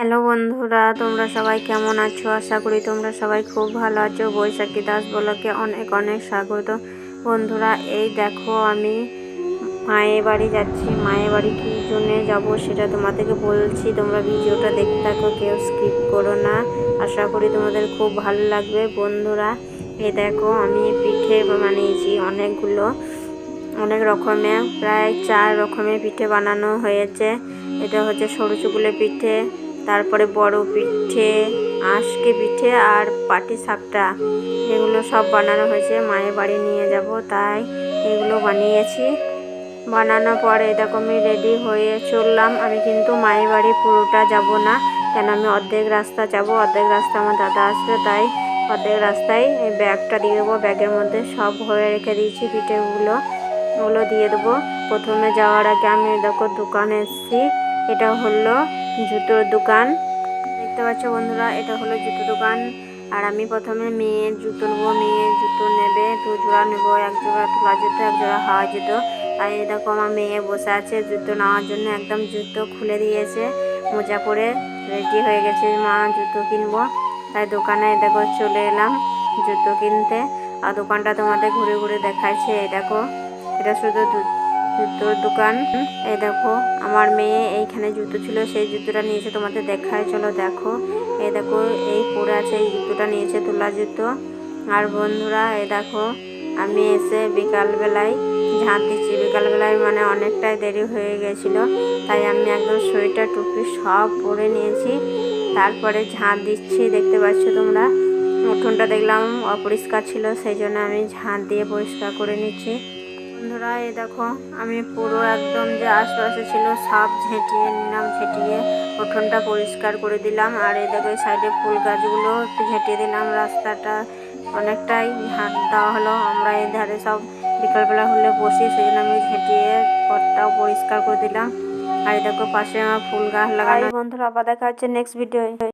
Hello বন্ধুরা, তোমরা সবাই কেমন আছো? আশা করি তোমরা সবাই খুব ভালো আছো। বৈশাখী দাস বলকে অনেক অনেক স্বাগত। বন্ধুরা, এই দেখো আমি মায়ের বাড়ি যাচ্ছি। মায়ের বাড়ি কী জন্যে যাব সেটা তোমাদেরকে বলছি। তোমরা ভিডিওটা দেখতে থাকো, কেউ স্কিপ করো না। আশা করি তোমাদের খুব ভালো লাগবে। বন্ধুরা এই দেখো আমি পিঠে বানিয়েছি অনেকগুলো, অনেক রকমের, প্রায় চার রকমের পিঠে বানানো হয়েছে। এটা হচ্ছে সরু চুকুলে পিঠে তারপরে বড় পিঠে, আঁশকে পিঠে আর পাটি সাপটা। এগুলো সব বানানো হয়েছে, মায়ের বাড়ি নিয়ে যাব, তাই এগুলো বানিয়েছি। বানানোর পরে এরকমই রেডি হয়ে চললাম। আমি কিন্তু মায়ের বাড়ি পুরোটা যাব না, কেন আমি অর্ধেক রাস্তা যাব, অর্ধেক রাস্তা আমার দাদা আসবে, তাই অর্ধেক রাস্তায় এই ব্যাগটা দিয়ে দেবো। ব্যাগের মধ্যে সব হয়ে রেখে দিয়েছি, পিঠেগুলো, ওগুলো দিয়ে দেবো। প্রথমে যাওয়ার আগে আমি দেখো দোকানে এসেছি, এটা হলো জুতোর দোকান। দেখতে পাচ্ছ বন্ধুরা, এটা হলো জুতো দোকান। আর আমি প্রথমে মেয়ের জুতো নেব, মেয়ের জুতো নেবে দু জোড়া নেব এক জোড়া তোলা জুতো এক জোড়া হাওয়া জুতো আর দেখো আমার মেয়ে বসে আছে জুতো নেওয়ার জন্য, একদম জুতো খুলে দিয়েছে, মোজা পরে রেডি হয়ে গেছে, মা জুতো কিনবো। তাই দোকানে দেখো চলে এলাম জুতো কিনতে। আর দোকানটা তোমাদের ঘুরে ঘুরে দেখাইছে এই দেখো, এটা শুধু জুতোর দোকান। এই দেখো, আমার মেয়ে এইখানে জুতো ছিল, সেই জুতোটা নিয়েছে তোমাদের দেখায়। চলো দেখো। এই দেখো, এই পরে আছে, এই জুতোটা নিয়েছে তোলা জুতো। আর বন্ধুরা, এই দেখো, আমি এসে বিকালবেলায় ঝাঁট দিচ্ছি। বিকালবেলায় মানে অনেকটাই দেরি হয়ে গেছিল, তাই আমি একদম সোয়েটার, টুপি সব পরে নিয়েছি। তারপরে ঝাঁট দিচ্ছি, দেখতে পাচ্ছ তোমরা? উঠোনটা দেখলাম অপরিষ্কার ছিল, সেই জন্য আমি ঝাঁট দিয়ে পরিষ্কার করে নিচ্ছি। বন্ধুরা, এই দেখো, আমি পুরো একদম যে আশপাশে ছিল সাপ ঝেঁটিয়ে, নিলাম ঝেঁটিয়ে, উঠোনটা পরিষ্কার করে দিলাম। আর এই দেখো সাইডে ফুল গাছগুলো একটু ঝেঁটিয়ে দিলাম, রাস্তাটা অনেকটাই হাট দেওয়া হলো। আমরা এই ধারে সব বিকালবেলা হলে বসি, সেই জন্য আমি ঝেঁটিয়ে পথটাও পরিষ্কার করে দিলাম। আর দেখো, পাশে আমার ফুল গাছ লাগানো। বন্ধুরা, আবার দেখা হচ্ছে নেক্সট ভিডিও